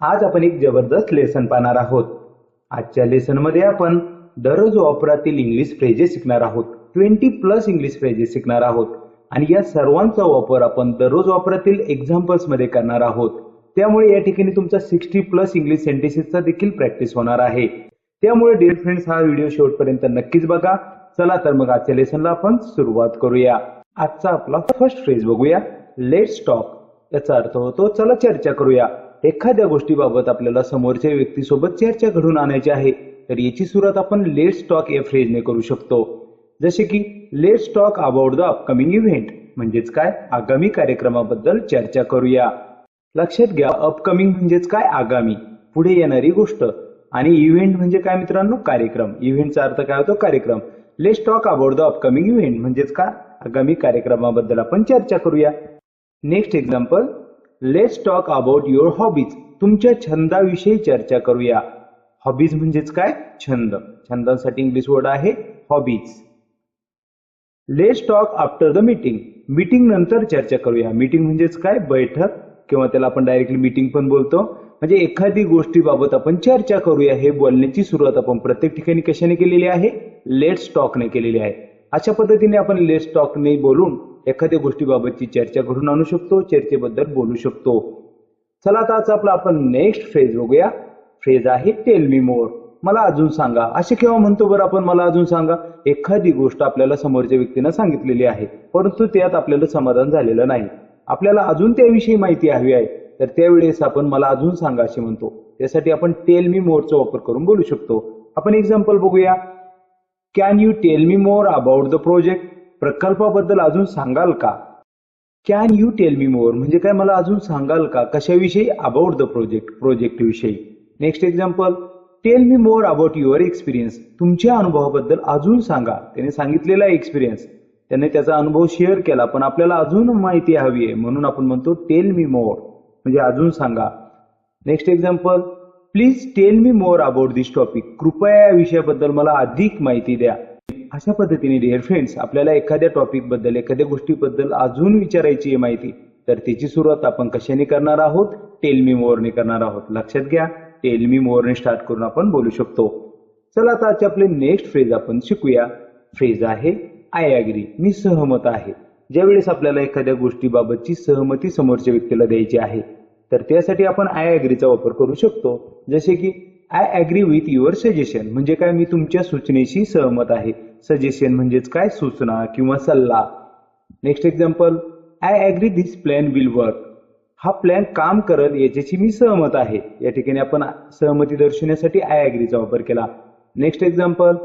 आज आपण एक जबरदस्त लेसन पाहणार आहोत. आजच्या लेसनमध्ये आपण दररोज वापरातील इंग्लिश फ्रेजेस शिकणार आहोत. ट्वेंटी प्लस इंग्लिश फ्रेजेस शिकणार आहोत. आणि या सर्वांचा वापर आपण दररोज वापरातील एक्झाम्पल्समध्ये करणार आहोत. त्यामुळे या ठिकाणी तुमचा सिक्स्टी प्लस इंग्लिश सेंटेन्सेसचा देखील प्रॅक्टिस होणार आहे. त्यामुळे डिअर फ्रेंड्स हा व्हिडिओ शेवटपर्यंत नक्कीच बघा. चला तर मग आजच्या लेसनला आपण सुरुवात करूया. आजचा आपला फर्स्ट फ्रेज बघूया. लेट्स टॉक याचा अर्थ होतो चला चर्चा करूया. एखाद्या गोष्टीबाबत आपल्याला समोरच्या व्यक्तीसोबत चर्चा घडून आणायची आहे तर याची सुरुवात आपण लेट्स टॉक या फ्रेजने करू शकतो. जसे की let's talk about the upcoming event म्हणजेच काय? आगामी कार्यक्रमाबद्दल चर्चा करूया. लक्षात घ्या अपकमिंग म्हणजेच काय? आगामी. पुढे येणारी गोष्ट. आणि इव्हेंट म्हणजे काय मित्रांनो? कार्यक्रम. इव्हेंटचा अर्थ काय होतो? कार्यक्रम. Let's talk about the upcoming event म्हणजेच काय? आगामी कार्यक्रमाबद्दल आपण चर्चा करूया. Next example let's talk about your hobbies तुमच्या छंदाविषयी चर्चा करूया. हॉबीज म्हणजेच काय? छंद. छंदांसाठी इंग्लिश वर्ड आहे hobbies let's talk after the meeting meeting नंतर चर्चा करूया. मीटिंग म्हणजेच काय? बैठक. किंवा त्याला आपण डायरेक्टली मीटिंग पण बोलतो. म्हणजे एखादी गोष्टीबाबत आपण चर्चा करूया. हे बोलण्याची सुरुवात आपण प्रत्येक ठिकाणी कशाने केलेली आहे? लेट्स टॉकने केलेली आहे. अशा पद्धतीने आपण लेट्स टॉकने बोलून एखाद्या गोष्टीबाबतची चर्चा घडून आणू शकतो चर्चेबद्दल बोलू शकतो. चला आता आज आपला आपण नेक्स्ट फ्रेज बघूया. फ्रेज आहे टेल मी मोर मला अजून सांगा. असे केव्हा म्हणतो बरं आपण? मला अजून सांगा. एखादी गोष्ट आपल्याला समोरच्या व्यक्तीनं सांगितलेली आहे परंतु त्यात आपल्याला समाधान झालेलं नाही. आपल्याला अजून त्याविषयी माहिती हवी आहे. तर त्यावेळेस आपण मला अजून सांगा असे म्हणतो. त्यासाठी आपण टेल मी मोरचा वापर करून बोलू शकतो. आपण एक्झाम्पल बघूया. Can you tell me more about the project प्रकल्पाबद्दल अजून सांगाल का? Can you tell me more म्हणजे काय मला अजून सांगाल का? कशाविषयी अबाउट द प्रोजेक्ट प्रोजेक्ट विषयी? Next example tell me more about your experience तुमच्या अनुभवाबद्दल अजून सांगा. त्याने सांगितलेला एक्सपिरियन्स त्याने त्याचा अनुभव शेअर केला पण आपल्याला अजून माहिती हवी आहे. म्हणून आपण म्हणतो टेल मी मोर म्हणजे अजून सांगा. Next example please tell me more about this topic कृपया या विषयाबद्दल मला अधिक माहिती द्या. अशा पद्धतीने डिअर फ्रेंड्स आपल्याला एखाद्या टॉपिकबद्दल एखाद्या गोष्टीबद्दल अजून विचारायची आहे माहिती तर त्याची सुरुवात आपण कशाने करणार आहोत? टेल मी मोरने करणार आहोत. लक्षात घ्या टेल मी मोरने स्टार्ट करून आपण बोलू शकतो. चला आता आजचे आपले नेक्स्ट फ्रेज आपण शिकूया. फ्रेज आहे आय अग्री मी सहमत आहे. ज्यावेळेस आपल्याला एखाद्या गोष्टीबाबतची सहमती समोरच्या व्यक्तीला द्यायची आहे तर त्यासाठी आपण आय अग्रीचा वापर करू शकतो. जसे की I agree with your suggestion म्हणजे काय? मी तुमच्या सूचनेशी सहमत आहे. सजेशन म्हणजेच काय सूचना किंवा सल्ला? Next example I agree this plan will work हा प्लॅन काम करत याच्याशी मी सहमत आहे. या ठिकाणी आपण सहमती दर्शवण्यासाठी आय अग्रीचा वापर केला. Next example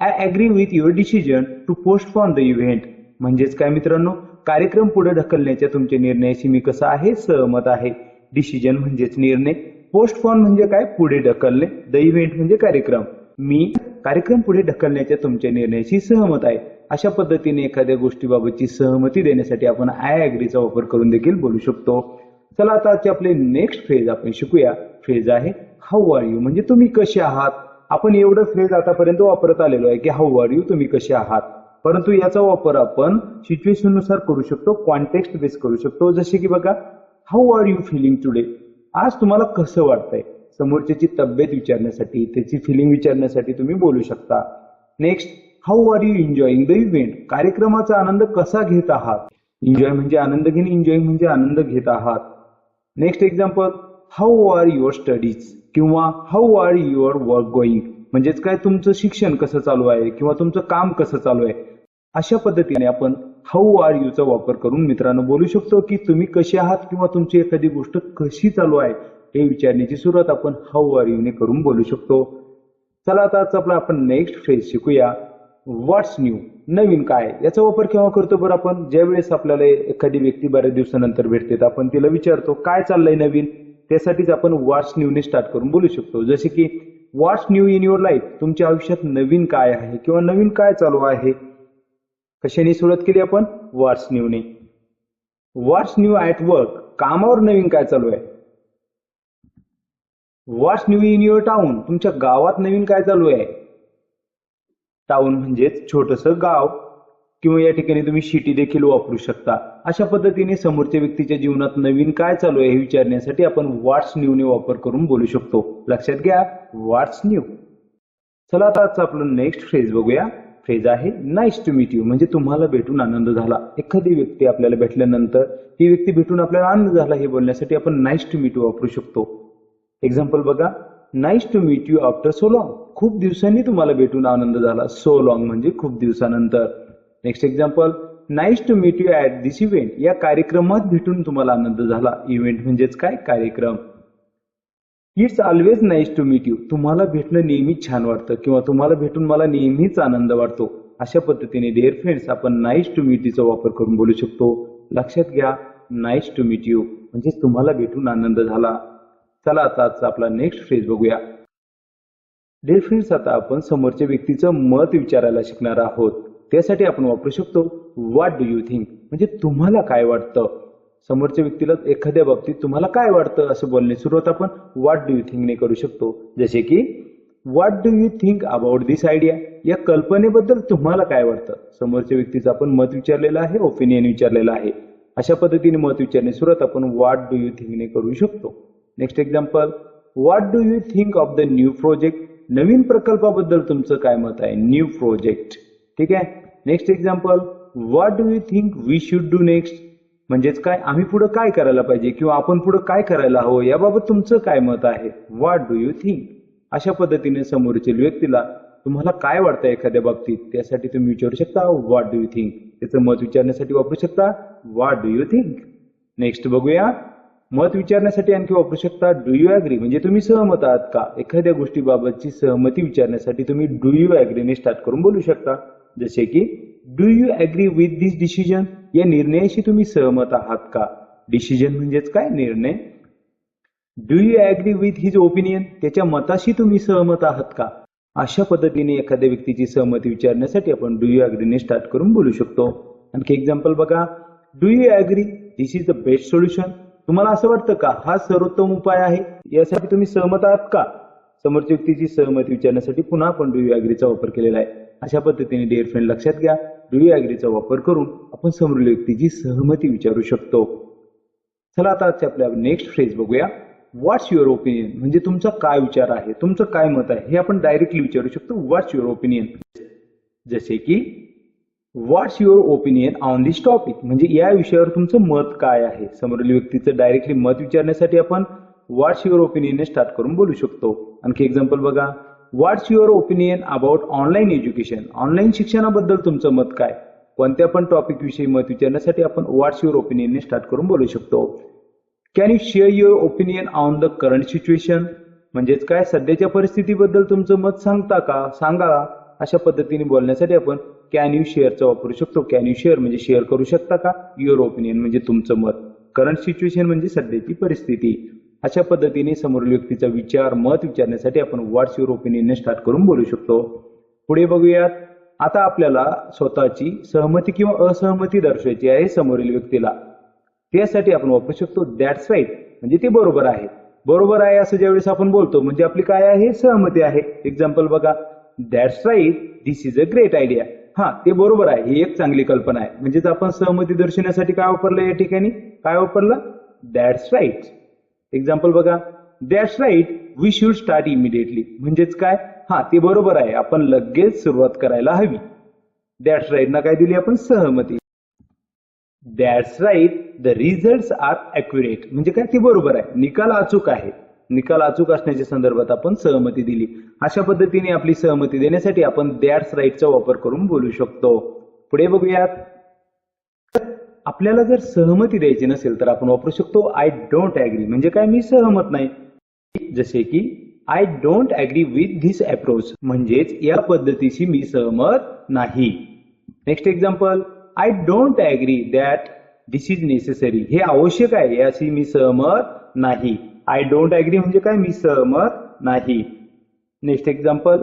I agree with your decision to postpone the event म्हणजेच काय मित्रांनो कार्यक्रम पुढे ढकलण्याच्या तुमच्या निर्णयाशी मी कसं आहे सहमत आहे. डिसिजन म्हणजेच निर्णय. पोस्टपॉन म्हणजे काय? पुढे ढकलणे. द इव्हेंट म्हणजे कार्यक्रम. मी कार्यक्रम पुढे ढकलण्याच्या तुमच्या निर्णयाशी सहमत आहे. अशा पद्धतीने एखाद्या गोष्टीबाबतची सहमती देण्यासाठी आपण आय अग्रीचा वापर करून देखील बोलू शकतो. चला आता आपले नेक्स्ट फ्रेज आपण शिकूया. फ्रेज आहे हाऊ आर यू म्हणजे तुम्ही कसे आहात? आपण एवढं फ्रेज आतापर्यंत वापरत आलेलो आहे की हाऊ आर यू तुम्ही कसे आहात? परंतु याचा वापर आपण सिच्युएशननुसार करू शकतो कॉन्टेक्स्ट बेस करू शकतो. जसे की बघा how are you feeling today आज तुम्हाला कसं वाटतंय? समोरच्याची तब्येत विचारण्यासाठी त्याची फिलिंग विचारण्यासाठी तुम्ही बोलू शकता. Next how are you enjoying the event कार्यक्रमाचा आनंद कसा घेत आहात? एन्जॉय म्हणजे आनंद घेणे एन्जॉय म्हणजे आनंद घेत आहात. Next example how are your studies किंवा how are your work going म्हणजेच काय तुमचं शिक्षण कसं चालू आहे? किंवा तुमचं काम कसं चालू आहे? अशा पद्धतीने आपण हाऊ आर यूचा वापर करून मित्रांनो बोलू शकतो की तुम्ही कसे आहात किंवा तुमची एखादी गोष्ट कशी चालू आहे? हे विचारण्याची सुरुवात आपण हाऊ आर यूने करून बोलू शकतो. चला आता आपला आपण नेक्स्ट फ्रेज शिकूया. व्हॉट्स न्यू नवीन काय? याचा वापर केव्हा करतो बरं आपण? ज्यावेळेस आपल्याला एखादी व्यक्ती बऱ्याच दिवसानंतर भेटते तर आपण तिला विचारतो काय चाललंय नवीन? त्यासाठीच आपण व्हॉट्स न्यूने स्टार्ट करून बोलू शकतो. जसे की what's new in your life तुमच्या आयुष्यात नवीन काय आहे किंवा नवीन काय चालू आहे? कशाने सुरुवात केली आपण? व्हॉट्स न्यूने व्हॉट्स न्यू ॲट वर्क कामावर नवीन काय चालू आहे? What's new in your town तुमच्या गावात नवीन काय चालू आहे? टाउन म्हणजेच छोटस गाव. किंवा या ठिकाणी तुम्ही शिटी देखील वापरू शकता. अशा पद्धतीने समोरच्या व्यक्तीच्या जीवनात नवीन काय चालू आहे हे विचारण्यासाठी आपण व्हॉट्स न्यूने वापर करून बोलू शकतो. लक्षात घ्या व्हॉट्स न्यू चला आता आजचा आपलं नेक्स्ट फ्रेज बघूया. फ्रेज आहे नाईस टू मीट यू म्हणजे तुम्हाला भेटून आनंद झाला. एखादी व्यक्ती आपल्याला भेटल्यानंतर ती व्यक्ती भेटून आपल्याला आनंद झाला हे बोलण्यासाठी आपण नाईस टू मीट यू वापरू शकतो. एक्झाम्पल बघा. Nice to meet you after so long खूप दिवसांनी तुम्हाला भेटून आनंद झाला. सो लॉंग म्हणजे खूप दिवसानंतर. Next example nice to meet you at this event या कार्यक्रमात भेटून तुम्हाला आनंद झाला. इव्हेंट म्हणजेच काय? कार्यक्रम. It's always nice to meet you तुम्हाला भेटणं नेहमीच छान वाटतं किंवा तुम्हाला भेटून मला नेहमीच आनंद वाटतो. अशा पद्धतीने डिअर फ्रेंड्स आपण नाईस टू मीट यूचा वापर करून बोलू शकतो. लक्षात घ्या नाईस टू मीट यू म्हणजेच तुम्हाला भेटून आनंद झाला. चला आता आजचा आपला नेक्स्ट फ्रेज बघूया. डेअर फ्रेंड्स आता आपण समोरच्या व्यक्तीचं मत विचारायला शिकणार आहोत. त्यासाठी आपण वापरू शकतो व्हॉट डू यू थिंक म्हणजे तुम्हाला काय वाटतं? समोरच्या व्यक्तीला एखाद्या बाबतीत तुम्हाला काय वाटतं? असं बोलणे सुरुवात आपण व्हॉट डू यू थिंकने करू शकतो. जसे की what do you think about this idea या कल्पनेबद्दल तुम्हाला काय वाटतं? समोरच्या व्यक्तीचं आपण मत विचारलेलं आहे ओपिनियन विचारलेलं आहे. अशा पद्धतीने मत विचारणे सुरुवात आपण व्हॉट डू यू थिंकने करू शकतो. Next example what do you think of the new project नवीन प्रकल्पाबद्दल तुमचं काय मत आहे? न्यू प्रोजेक्ट ठीक आहे? Next example what do you think we should do next म्हणजेच काय? आम्ही पुढे काय करायला पाहिजे? किंवा आपण पुढे काय करायला हवं? याबाबत तुमचं काय मत आहे? व्हॉट डू यू थिंक अशा पद्धतीने समोरच्या व्यक्तीला तुम्हाला काय वाटतं एखाद्या बाबतीत? त्यासाठी तुम्ही विचारू शकता व्हॉट डू यू थिंक त्याचं मत विचारण्यासाठी वापरू शकता what do you think next बघूया. मत विचारण्यासाठी आणखी वापरू शकता डू यू अग्री म्हणजे तुम्ही सहमत आहात का? एखाद्या गोष्टीबाबतची सहमती विचारण्यासाठी तुम्ही डू यू ॲग्रीने स्टार्ट करून बोलू शकता. जसे की do you agree with this decision या निर्णयाशी तुम्ही सहमत आहात का? डिसिजन म्हणजेच काय? निर्णय. Do you agree with his opinion त्याच्या मताशी तुम्ही सहमत आहात का? अशा पद्धतीने एखाद्या व्यक्तीची सहमती विचारण्यासाठी आपण डू यू अग्रीने स्टार्ट करून बोलू शकतो. आणखी एक्झाम्पल बघा. Do you agree this is the best solution तुम्हाला असं वाटतं का? हा सर्वोत्तम उपाय आहे? यासाठी तुम्ही सहमत आहात का? समोरच्या व्यक्तीची सहमती विचारण्यासाठी पुन्हा आपण डू अॅग्रीचा वापर केलेला आहे. अशा पद्धतीने डिअर फ्रेंड लक्षात घ्या. डू अॅग्रीचा वापर करून आपण समोरच्या व्यक्तीची सहमती विचारू शकतो. चला आता आजच्या आपल्या नेक्स्ट फ्रेज बघूया. व्हॉट्स युअर ओपिनियन म्हणजे तुमचा काय विचार आहे? तुमचं काय मत आहे? हे आपण डायरेक्टली विचारू शकतो. व्हॉट्स युअर ओपिनियन जसे की what's your opinion on this topic म्हणजे या विषयावर तुमचं मत काय आहे? समोरील व्यक्तीचं डायरेक्टली मत विचारण्यासाठी आपण व्हॉट्स युअर ओपिनियन स्टार्ट करून बोलू शकतो. आणखी एक्झाम्पल बघा. What's your opinion about online education online शिक्षणाबद्दल तुमचं मत काय? कोणत्या पण टॉपिक विषयी मत विचारण्यासाठी आपण व्हॉट्स युअर ओपिनियन स्टार्ट करून बोलू शकतो. Can you share your opinion on the current situation म्हणजेच काय? सध्याच्या परिस्थितीबद्दल तुमचं मत सांगता का? सांगा. अशा पद्धतीने बोलण्यासाठी आपण कॅन यू शेअरचा वापरू शकतो. कॅन यू शेअर म्हणजे शेअर करू शकता का? युअर ओपिनियन म्हणजे तुमचं मत. करंट सिच्युएशन म्हणजे सध्याची परिस्थिती. अशा पद्धतीने समोरील व्यक्तीचा विचार मत विचारण्यासाठी आपण व्हॉट्स युअर ओपिनियन स्टार्ट करून बोलू शकतो. पुढे बघूयात. आता आपल्याला स्वतःची सहमती किंवा असहमती दर्शवायची आहे समोरील व्यक्तीला. त्यासाठी आपण वापरू शकतो दॅट्स राईट म्हणजे ते बरोबर आहे. बरोबर आहे असं ज्यावेळेस आपण बोलतो म्हणजे आपली काय आहे? सहमती आहे. एक्झाम्पल बघा. That's right this is a great idea हा ते बरोबर आहे. ही एक चांगली कल्पना आहे. म्हणजेच आपण सहमती दर्शवण्यासाठी काय वापरलं या ठिकाणी? काय वापरलं? दॅट्स राईट एक्झाम्पल बघा. That's right we should start immediately म्हणजेच काय? हा ते बरोबर आहे. आपण लगेच सुरुवात करायला हवी. दॅट्स राईट ना काय दिली आपण? सहमती. That's right the result are accurate म्हणजे काय? ते बरोबर आहे. निकाल अचूक आहे. निकाल अचूक असण्याच्या संदर्भात आपण सहमती दिली. अशा पद्धतीने आपली सहमती देण्यासाठी आपण दॅट्स राईटचा वापर करून बोलू शकतो. पुढे बघूयात. आपल्याला जर सहमती द्यायची नसेल तर आपण वापरू शकतो आय डोंट अॅग्री म्हणजे काय? मी सहमत नाही. जसे की I don't agree with this approach म्हणजेच या पद्धतीशी मी सहमत नाही. Next example I don't agree that this is necessary हे आवश्यक आहे याशी मी सहमत नाही. आय डोंट ॲग्री म्हणजे काय मी सहमत नाही. Next example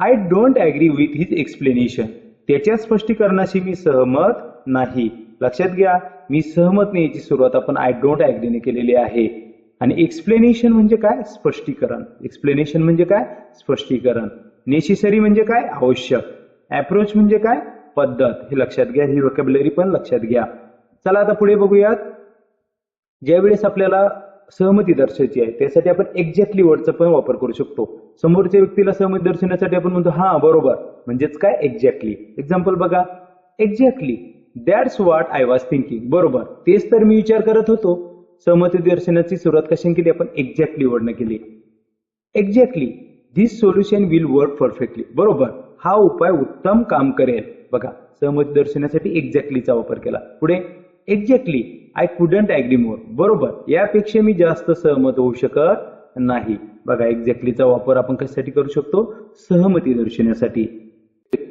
I don't agree with his explanation त्याच्या स्पष्टीकरणाशी मी सहमत नाही. लक्षात घ्या मी सहमत नाही याची सुरुवात आपण आय डोंट ॲग्रीने केलेली आहे. आणि एक्सप्लेनेशन म्हणजे काय? स्पष्टीकरण. एक्सप्लेनेशन म्हणजे काय? स्पष्टीकरण. नेसेसरी म्हणजे काय? आवश्यक. अप्रोच म्हणजे काय? पद्धत. हे लक्षात घ्या ही वोकॅब्युलरी पण लक्षात घ्या. चला आता पुढे बघूयात. ज्यावेळेस आपल्याला सहमती दर्शवायची आहे. त्यासाठी आपण एक्झॅक्टली वर्डचा पण वापर करू शकतो. समोरच्या व्यक्तीला सहमती दर्शवण्यासाठी आपण म्हणतो हा बरोबर. म्हणजेच काय? एक्झॅक्टली एक्झाम्पल बघा. Exactly that's what I was thinking बरोबर. तेच तर मी विचार करत होतो. सहमती दर्शनाची सुरुवात कशाने केली? आपण एक्झॅक्टली वर्डनं केली. Exactly this solution will work perfectly बरोबर. हा उपाय उत्तम काम करेल. बघा. सहमती दर्शवण्यासाठी एक्झॅक्टलीचा वापर केला. पुढे. Exactly I couldn't agree more बरोबर. यापेक्षा मी जास्त सहमत होऊ शकत नाही. बघा एक्झॅक्टलीचा वापर आपण कशासाठी करू शकतो? सहमती दर्शवण्यासाठी.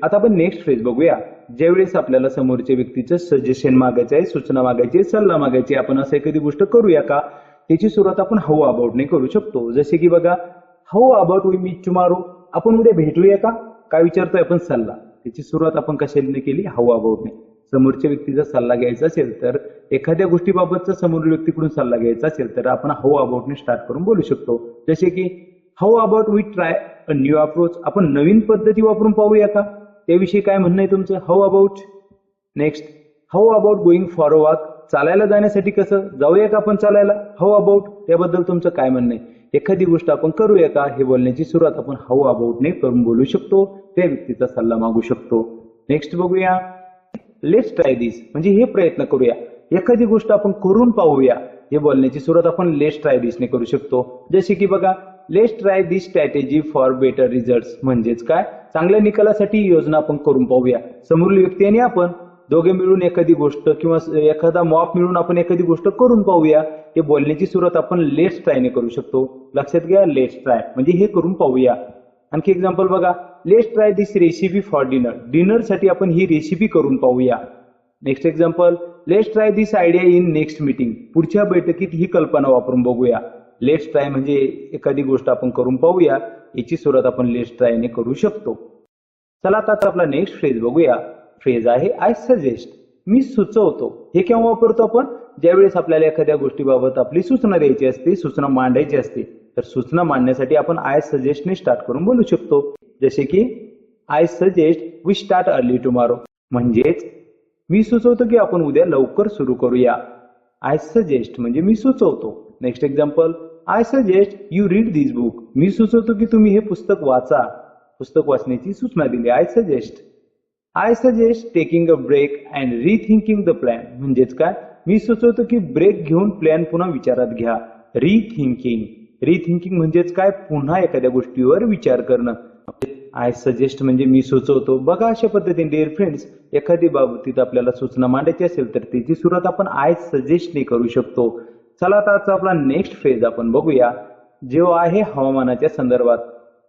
आता आपण नेक्स्ट फ्रेज बघूया. ज्यावेळेस आपल्याला समोरच्या व्यक्तीचं सजेशन मागायचं आहे सूचना मागायची आहे, सल्ला मागायची आहे, आपण असं एखादी गोष्ट करूया का? त्याची सुरुवात आपण हाऊ अबाउटने करू शकतो. जसे की बघा how about we meet tomorrow आपण उद्या भेटूया का? काय विचारतोय आपण? सल्ला. त्याची सुरुवात आपण कशाने केली? हाऊ अबाउटने समोरच्या व्यक्तीचा सल्ला घ्यायचा असेल तर एखाद्या गोष्टीबाबतचा समोर व्यक्तीकडून सल्ला घ्यायचा असेल तर आपण हाऊ अबाउटने स्टार्ट करून बोलू शकतो. जसे की how about we try a new approach आपण नवीन पद्धती वापरून पाहूया का? त्याविषयी काय म्हणणं आहे तुमचं? How about next how about going for walk चालायला जाण्यासाठी कसं? जाऊया का आपण चालायला? हाऊ अबाउट त्याबद्दल तुमचं काय म्हणणं आहे? एखादी गोष्ट आपण करूया का? हे बोलण्याची सुरुवात आपण हाऊ अबाउटने करून बोलू शकतो. त्या व्यक्तीचा सल्ला मागू शकतो. नेक्स्ट बघूया. लेट्स ट्राय दिस म्हणजे हे प्रयत्न करूया. एखादी गोष्ट आपण करून पाहूया. हे बोलण्याची सुरुवात आपण लेट्स ट्राय दिसने करू शकतो. जसे की बघा let's try this strategy for better result म्हणजेच काय? चांगल्या निकालासाठी योजना आपण करून पाहूया. समोरील व्यक्ती आणि आपण दोघे मिळून एखादी गोष्ट किंवा एखादा मॉप मिळून आपण एखादी गोष्ट करून पाहूया. हे बोलण्याची सुरुवात आपण लेट्स ट्रायने करू शकतो. लक्षात घ्या लेट्स ट्राय म्हणजे हे करून पाहूया. आणखी एक्झाम्पल बघा. Let's try this recipe for dinner डिनरसाठी आपण ही रेसिपी करून पाहूया. Next example let's try this idea in next meeting पुढच्या बैठकीत ही कल्पना वापरून बघूया. लेट्स ट्राय म्हणजे एखादी गोष्ट आपण करून पाहूया. याची सुरुवात आपण लेट्स ट्रायने करू शकतो. चला आता आपला नेक्स्ट फ्रेज बघूया. फ्रेज आहे आय सजेस्ट मी सुचवतो. हे केव्हा वापरतो आपण? ज्यावेळेस आपल्याला एखाद्या गोष्टीबाबत आपली सूचना द्यायची असते सूचना मांडायची असते. तर सूचना मांडण्यासाठी आपण आय सजेस्टने स्टार्ट करून बोलू शकतो. जसे की I suggest we start early tomorrow म्हणजेच मी सुचवतो की आपण उद्या लवकर सुरू करूया. आय सजेस्ट म्हणजे मी सुचवतो. Next example I suggest you read this book मी सुचवतो की तुम्ही हे पुस्तक वाचा. पुस्तक वाचण्याची सूचना दिली. I suggest I suggest taking a break and rethinking the plan म्हणजेच काय? मी सुचवतो की ब्रेक घेऊन प्लॅन पुन्हा विचारात घ्या. रिथिंकिंग रिथिंकिंग म्हणजेच काय? पुन्हा एखाद्या गोष्टीवर विचार करणं. आय सजेस्ट म्हणजे मी सुचवतो. बघा अशा पद्धतीने डिअर फ्रेंड्स एखादी बाबतीत आपल्याला सूचना मांडायची असेल तर त्याची सुरुवात आपण आय सजेस्टने करू शकतो. चला आता आजचा आपला नेक्स्ट फेज आपण बघूया. जो आहे हवामानाच्या संदर्भात.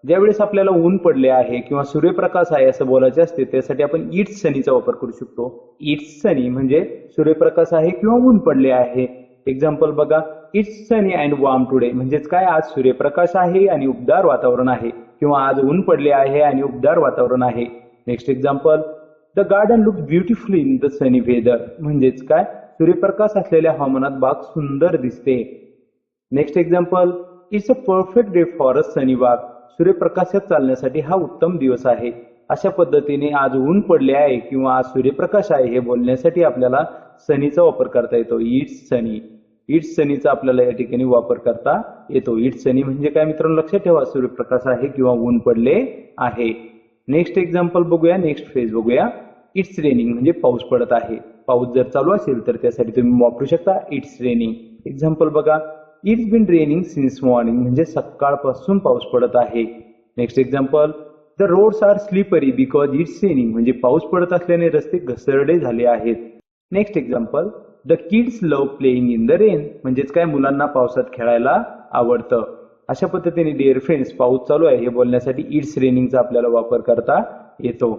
ज्यावेळेस आपल्याला ऊन पडले आहे किंवा सूर्यप्रकाश आहे असं बोलायचे असते त्यासाठी आपण इट्स सनीचा वापर करू शकतो. इट्स सनी म्हणजे सूर्यप्रकाश आहे किंवा ऊन पडले आहे. एक्झाम्पल बघा. It's sunny and warm today म्हणजेच काय? आज सूर्यप्रकाश आहे आणि उबदार वातावरण आहे. किंवा आज ऊन पडले आहे आणि उबदार वातावरण आहे. Next example the garden look beautiful in the sunny weather म्हणजेच काय? सूर्यप्रकाश असलेल्या हवामानात बाग सुंदर दिसते. Next example it's a perfect day for a sunny walk सूर्यप्रकाशात चालण्यासाठी हा उत्तम दिवस आहे. अशा पद्धतीने आज ऊन पडले आहे किंवा आज सूर्यप्रकाश आहे हे बोलण्यासाठी आपल्याला सनीचा वापर करता येतो. इट्स सनी इट्स सनीचा आपल्याला या ठिकाणी वापर करता येतो. इट्स सनी म्हणजे काय मित्रांनो? लक्षात ठेवा सूर्यप्रकाश आहे किंवा ऊन पडले आहे. नेक्स्ट एक्झाम्पल बघूया नेक्स्ट फेज बघूया. इट्स रेनिंग म्हणजे पाऊस पडत आहे. पाऊस जर चालू असेल तर त्यासाठी तुम्ही वापरू शकता इट्स रेनिंग एक्झाम्पल बघा. It's been raining since morning म्हणजे सकाळपासून पाऊस पडत आहे. Next example the roads are slippery because it's raining म्हणजे पाऊस पडत असल्याने रस्ते घसरडे झाले आहेत. Next example the kids love playing in the rain म्हणजेच काय? मुलांना पावसात खेळायला आवडतं. अशा पद्धतीने डिअर फ्रेंड्स पाऊस चालू आहे हे बोलण्यासाठी इट्स रेनिंगचा आपल्याला वापर करता येतो.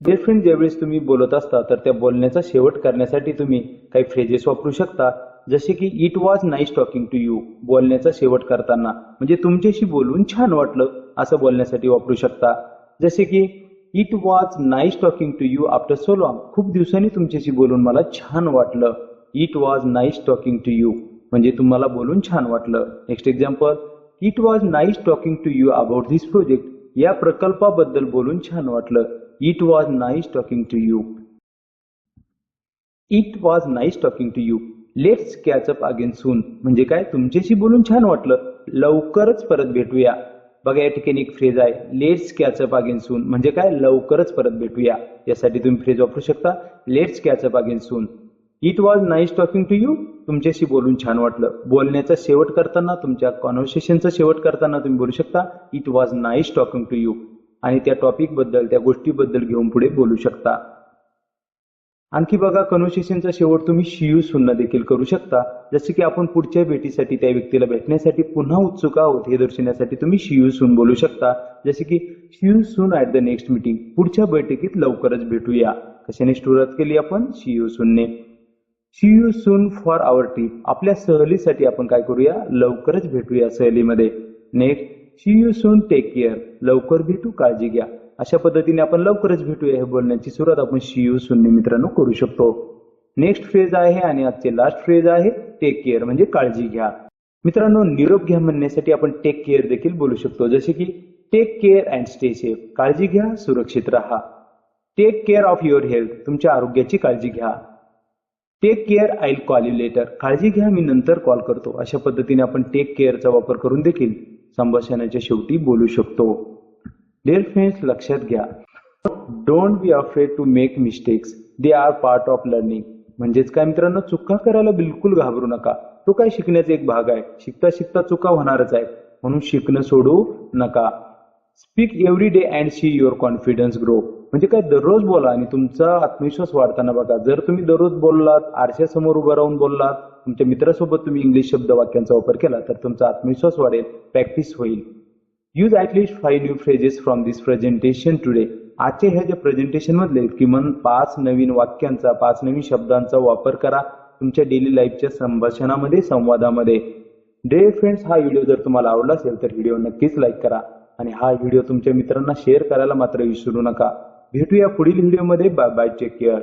डिअर फ्रेंड ज्यावेळेस तुम्ही बोलत असता तर त्या बोलण्याचा शेवट करण्यासाठी तुम्ही काही फ्रेजेस वापरू शकता. जसे की it was nice talking to you बोलण्याचा शेवट करताना. म्हणजे तुमच्याशी बोलून छान वाटलं असं बोलण्यासाठी वापरू शकता. जसे की it was nice talking to you after so long खूप दिवसांनी तुमच्याशी बोलून मला छान वाटलं. It was nice talking to you म्हणजे तुम्हाला बोलून छान वाटलं. Next example it was nice talking to you about this project या प्रकल्पाबद्दल बोलून छान वाटलं. It was nice talking to you it was nice talking to you let's catch up again soon म्हणजे काय? तुमच्याशी बोलून छान वाटलं. लवकरच परत भेटूया. बघा या ठिकाणी एक फ्रेज आहे let's catch up again soon म्हणजे काय? लवकरच परत भेटूया. यासाठी तुम्ही फ्रेज वापरू शकता. Let's catch up again soon it was nice talking to you तुमच्याशी बोलून छान वाटलं. बोलण्याचा शेवट करताना तुमच्या कॉन्व्हर्सेशनचा शेवट करताना तुम्ही बोलू शकता it was nice talking to you आणि त्या टॉपिकबद्दल त्या गोष्टीबद्दल घेऊन पुढे बोलू शकता. आणखी बघा कन्व्हर्सेशनचा शेवट तुम्ही शियू सुन्न देखील करू शकता. जसे की आपण पुढच्या भेटीसाठी त्या व्यक्तीला भेटण्यासाठी पुन्हा उत्सुक आहोत हे दर्शवण्यासाठी तुम्ही शियू सून बोलू शकता. जसे की see you soon at the next meeting पुढच्या बैठकीत लवकरच भेटूया. कशाने सुरुवात केली आपण? शियू सूनने. शियू सून फॉर आवर ट्रिप आपल्या सहलीसाठी आपण काय करूया? लवकरच भेटूया सहलीमध्ये. Next see you soon take care लवकर भेटू काळजी घ्या. अशा पद्धतीने आपण लवकरच भेटूया हे बोलण्याची सुरुवात आपण शियू सुन्नी मित्रांनो करू शकतो. नेक्स्ट फ्रेज आहे आणि आजचे लास्ट फ्रेज आहे टेक केअर म्हणजे काळजी घ्या. मित्रांनो निरोप घ्या म्हणण्यासाठी आपण टेक केअर देखील बोलू शकतो. जसे की take care and stay safe काळजी घ्या सुरक्षित राहा. Take care of your health तुमच्या आरोग्याची काळजी घ्या. Take care I call you later काळजी घ्या मी नंतर कॉल करतो. अशा पद्धतीने आपण टेक केअरचा वापर करून देखील संभाषणाच्या शेवटी बोलू शकतो. डिअर फ्रेंड्स लक्षात घ्या don't be afraid to make mistakes they are part of learning म्हणजेच काय मित्रांनो चुका करायला बिलकुल घाबरू नका. तो काय शिकण्याचा एक भाग आहे. शिकता शिकता चुका होणारच आहे म्हणून शिकणं सोडू नका. Speak every day and see your confidence grow म्हणजे काय दररोज बोला आणि तुमचा आत्मविश्वास वाढताना बघा. जर तुम्ही दररोज बोललात आरशासमोर उभं राहून बोललात तुमच्या मित्रासोबत तुम्ही इंग्लिश शब्द वाक्यांचा वापर केला तर तुमचा आत्मविश्वास वाढेल प्रॅक्टिस होईल. Use at least five new phrases from this presentation today आजच्या ह्या ज्या प्रेझेंटेशन मधले किमान पाच नवीन वाक्यांचा पाच नवीन शब्दांचा वापर करा तुमच्या डेली लाईफच्या संभाषणामध्ये संवादामध्ये. डे फ्रेंड्स हा व्हिडिओ जर तुम्हाला आवडला असेल तर व्हिडिओ नक्कीच लाईक करा. आणि हा व्हिडिओ तुमच्या मित्रांना शेअर करायला मात्र विसरू नका. भेटूया पुढील व्हिडिओमध्ये बाय बाय टेक केअर